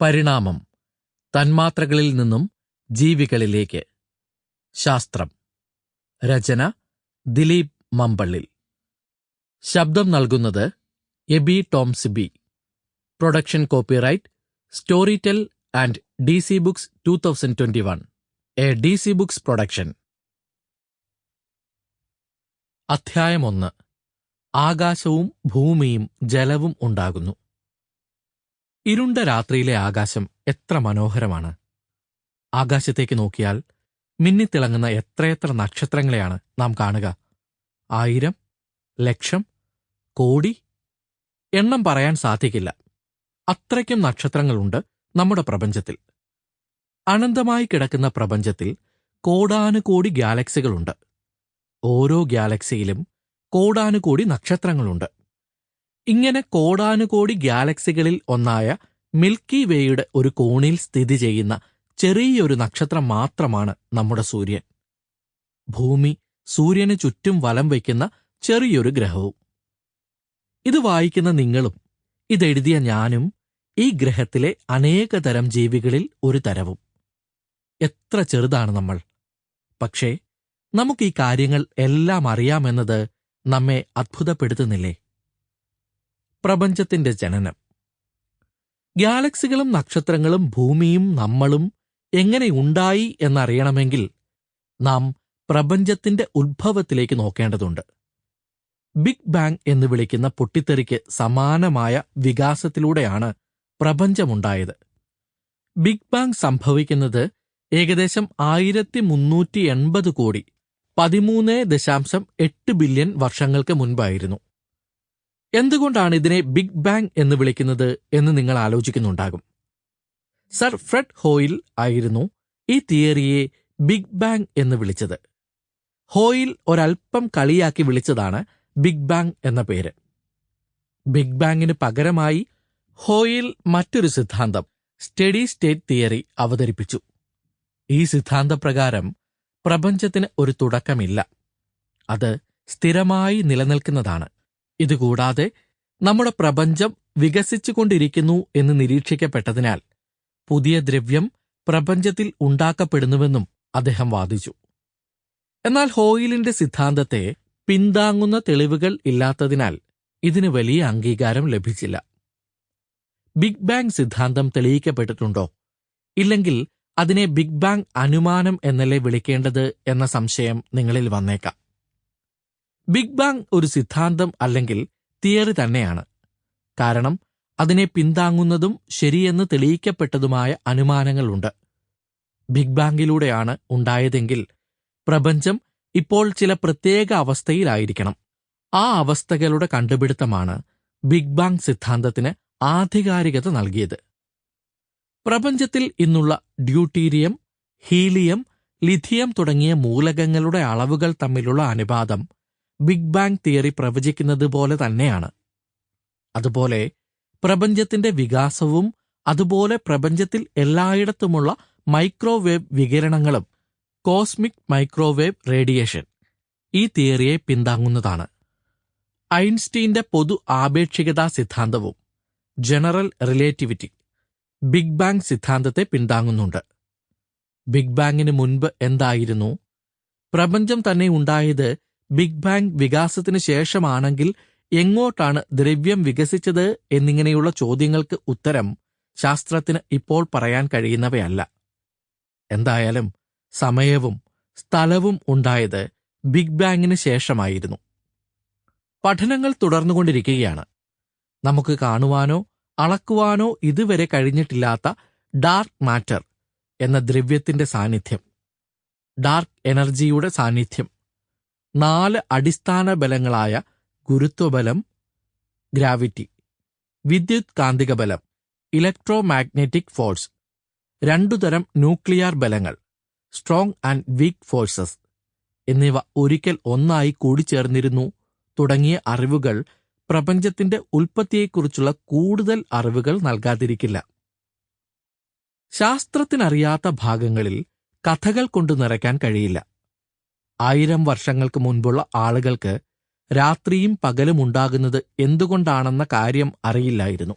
പരിണാമം തന്മാത്രകളിൽ നിന്നും ജീവികളിലേക്ക്. ശാസ്ത്രം. രചന ദിലീപ് മമ്പള്ളിൽ. ശബ്ദം നൽകുന്നത് Abi ടോംസിബി production copyright Storytel and D C books two thousand twenty one. A D C books production. അധ്യായം ഒന്ന്. ആകാശവും ഭൂമിയും ജലവും ഉണ്ടാകുന്നു. ഇരുണ്ട രാത്രിയിലെ ആകാശം എത്ര മനോഹരമാണ്. ആകാശത്തേക്ക് നോക്കിയാൽ മിന്നിത്തിളങ്ങുന്ന എത്രയെത്ര നക്ഷത്രങ്ങളെയാണ് നാം കാണുക. ആയിരം ലക്ഷം കോടി? എണ്ണം പറയാൻ സാധിക്കില്ല. അത്രയ്ക്കും നക്ഷത്രങ്ങളുണ്ട് നമ്മുടെ പ്രപഞ്ചത്തിൽ. അനന്തമായി കിടക്കുന്ന പ്രപഞ്ചത്തിൽ കോടാനുകോടി ഗാലക്സികളുണ്ട് ഓരോ ഗാലക്സിയിലും കോടാനുകോടി നക്ഷത്രങ്ങളുണ്ട്. ഇങ്ങനെ കോടാനുകോടി ഗാലക്സികളിൽ ഒന്നായ മിൽക്കി വേയുടെ ഒരു കോണിൽ സ്ഥിതി ചെയ്യുന്ന ചെറിയൊരു നക്ഷത്രം മാത്രമാണ് നമ്മുടെ സൂര്യൻ. ഭൂമി സൂര്യന് ചുറ്റും വലം വയ്ക്കുന്ന ചെറിയൊരു ഗ്രഹവും. ഇത് വായിക്കുന്ന നിങ്ങളും ഇതെഴുതിയ ഞാനും ഈ ഗ്രഹത്തിലെ അനേകതരം ജീവികളിൽ ഒരു തരവും. എത്ര ചെറുതാണ് നമ്മൾ. പക്ഷേ നമുക്ക് ഈ കാര്യങ്ങൾ എല്ലാം അറിയാമെന്നത് നമ്മെ അത്ഭുതപ്പെടുത്തുന്നില്ലേ? പ്രപഞ്ചത്തിന്റെ ജനനം. ഗാലക്സികളും നക്ഷത്രങ്ങളും ഭൂമിയും നമ്മളും എങ്ങനെ ഉണ്ടായി എന്നറിയണമെങ്കിൽ നാം പ്രപഞ്ചത്തിന്റെ ഉത്ഭവത്തിലേക്ക് നോക്കേണ്ടതുണ്ട്. ബിഗ് ബാങ് എന്ന് വിളിക്കുന്ന പൊട്ടിത്തെറിക്ക് സമാനമായ വികാസത്തിലൂടെയാണ് പ്രപഞ്ചമുണ്ടായത്. ബിഗ് ബാങ് സംഭവിക്കുന്നത് ഏകദേശം ആയിരത്തി മുന്നൂറ്റി എൺപത് കോടി പതിമൂന്ന് ദശാംശം എട്ട് ബില്യൺ വർഷങ്ങൾക്ക് മുൻപായിരുന്നു. എന്തുകൊണ്ടാണ് ഇതിനെ ബിഗ് ബാങ് എന്ന് വിളിക്കുന്നത് എന്ന് നിങ്ങൾ ആലോചിക്കുന്നുണ്ടാകും. സർ ഫ്രെഡ് ഹോയിൽ ആയിരുന്നു ഈ തിയറിയെ ബിഗ് ബാങ് എന്ന് വിളിച്ചത്. ഹോയിൽ ഒരൽപ്പം കളിയാക്കി വിളിച്ചതാണ് ബിഗ് ബാങ് എന്ന പേര്. ബിഗ് ബാങ്ങിന് പകരമായി ഹോയിൽ മറ്റൊരു സിദ്ധാന്തം സ്റ്റഡി സ്റ്റേറ്റ് തിയറി അവതരിപ്പിച്ചു. ഈ സിദ്ധാന്തപ്രകാരം പ്രപഞ്ചത്തിന് ഒരു തുടക്കമില്ല. അത് സ്ഥിരമായി നിലനിൽക്കുന്നതാണ്. ഇതുകൂടാതെ നമ്മുടെ പ്രപഞ്ചം വികസിച്ചുകൊണ്ടിരിക്കുന്നു എന്ന് നിരീക്ഷിക്കപ്പെട്ടതിനാൽ പുതിയ ദ്രവ്യം പ്രപഞ്ചത്തിൽ ഉണ്ടാക്കപ്പെടുന്നുവെന്നും അദ്ദേഹം വാദിച്ചു. എന്നാൽ ഹോയിലിന്റെ സിദ്ധാന്തത്തെ പിന്താങ്ങുന്ന തെളിവുകൾ ഇല്ലാത്തതിനാൽ ഇതിന് വലിയ അംഗീകാരം ലഭിച്ചില്ല. ബിഗ് ബാങ് സിദ്ധാന്തം തെളിയിക്കപ്പെട്ടിട്ടുണ്ടോ? ഇല്ലെങ്കിൽ അതിനെ ബിഗ് ബാങ് അനുമാനം എന്നല്ലേ വിളിക്കേണ്ടത് എന്ന സംശയം നിങ്ങളിൽ വന്നേക്കാം. ബിഗ് ബാങ് ഒരു സിദ്ധാന്തം അല്ലെങ്കിൽ തിയറി തന്നെയാണ്. കാരണം അതിനെ പിന്താങ്ങുന്നതും ശരിയെന്ന് തെളിയിക്കപ്പെട്ടതുമായ അനുമാനങ്ങളുണ്ട്. ബിഗ് ബാങ്കിലൂടെയാണ് ഉണ്ടായതെങ്കിൽ പ്രപഞ്ചം ഇപ്പോൾ ചില പ്രത്യേക അവസ്ഥയിലായിരിക്കണം. ആ അവസ്ഥകളുടെ കണ്ടുപിടുത്തമാണ് ബിഗ് ബാങ് സിദ്ധാന്തത്തിന് ആധികാരികത നൽകിയത്. പ്രപഞ്ചത്തിൽ ഇന്നുള്ള ഡ്യൂട്ടീരിയം ഹീലിയം ലിഥിയം തുടങ്ങിയ മൂലകങ്ങളുടെ അളവുകൾ തമ്മിലുള്ള അനുപാതം ബിഗ് ബാങ് തിയറി പ്രവചിക്കുന്നത് പോലെ തന്നെയാണ്. അതുപോലെ പ്രപഞ്ചത്തിന്റെ വികാസവും അതുപോലെ പ്രപഞ്ചത്തിൽ എല്ലായിടത്തുമുള്ള മൈക്രോവേവ് വികിരണങ്ങളും കോസ്മിക് മൈക്രോവേവ് റേഡിയേഷൻ ഈ തിയറിയെ പിന്താങ്ങുന്നതാണ്. ഐൻസ്റ്റീന്റെ പൊതു ആപേക്ഷികതാ സിദ്ധാന്തവും ജനറൽ റിലേറ്റിവിറ്റി ബിഗ് ബാങ് സിദ്ധാന്തത്തെ പിന്താങ്ങുന്നുണ്ട്. ബിഗ് ബാങ്ങിന് മുൻപ് എന്തായിരുന്നു? പ്രപഞ്ചം തന്നെ ഉണ്ടായത് ബിഗ് ബാങ് വികാസത്തിന് ശേഷമാണെങ്കിൽ എങ്ങോട്ടാണ് ദ്രവ്യം വികസിച്ചത് എന്നിങ്ങനെയുള്ള ചോദ്യങ്ങൾക്ക് ഉത്തരം ശാസ്ത്രത്തിന് ഇപ്പോൾ പറയാൻ കഴിയുന്നവയല്ല. എന്തായാലും സമയവും സ്ഥലവും ഉണ്ടായത് ബിഗ് ബാങ്ങിന് ശേഷമായിരുന്നു. പഠനങ്ങൾ തുടർന്നുകൊണ്ടിരിക്കുകയാണ്. നമുക്ക് കാണുവാനോ അളക്കുവാനോ ഇതുവരെ കഴിഞ്ഞിട്ടില്ലാത്ത ഡാർക്ക് മാറ്റർ എന്ന ദ്രവ്യത്തിന്റെ സാന്നിധ്യം. ഡാർക്ക് എനർജിയുടെ സാന്നിധ്യം. നാല് അടിസ്ഥാന ബലങ്ങളായ ഗുരുത്വബലം ഗ്രാവിറ്റി വിദ്യുത് കാന്തിക ബലം ഇലക്ട്രോ മാഗ്നറ്റിക് ഫോഴ്സ് രണ്ടുതരം ന്യൂക്ലിയർ ബലങ്ങൾ സ്ട്രോങ് ആൻഡ് വീക്ക് ഫോഴ്സസ് എന്നിവ ഒരിക്കൽ ഒന്നായി കൂടിച്ചേർന്നിരുന്നു. തുടങ്ങിയ അറിവുകൾ പ്രപഞ്ചത്തിന്റെ ഉൽപ്പത്തിയെക്കുറിച്ചുള്ള കൂടുതൽ അറിവുകൾ നൽകാതിരിക്കില്ല. ശാസ്ത്രത്തിനറിയാത്ത ഭാഗങ്ങളിൽ കഥകൾ കൊണ്ടു നിറയ്ക്കാൻ കഴിയില്ല. ആയിരം വർഷങ്ങൾക്ക് മുൻപുള്ള ആളുകൾക്ക് രാത്രിയും പകലും ഉണ്ടാകുന്നത് എന്തുകൊണ്ടാണെന്ന കാര്യം അറിയില്ലായിരുന്നു?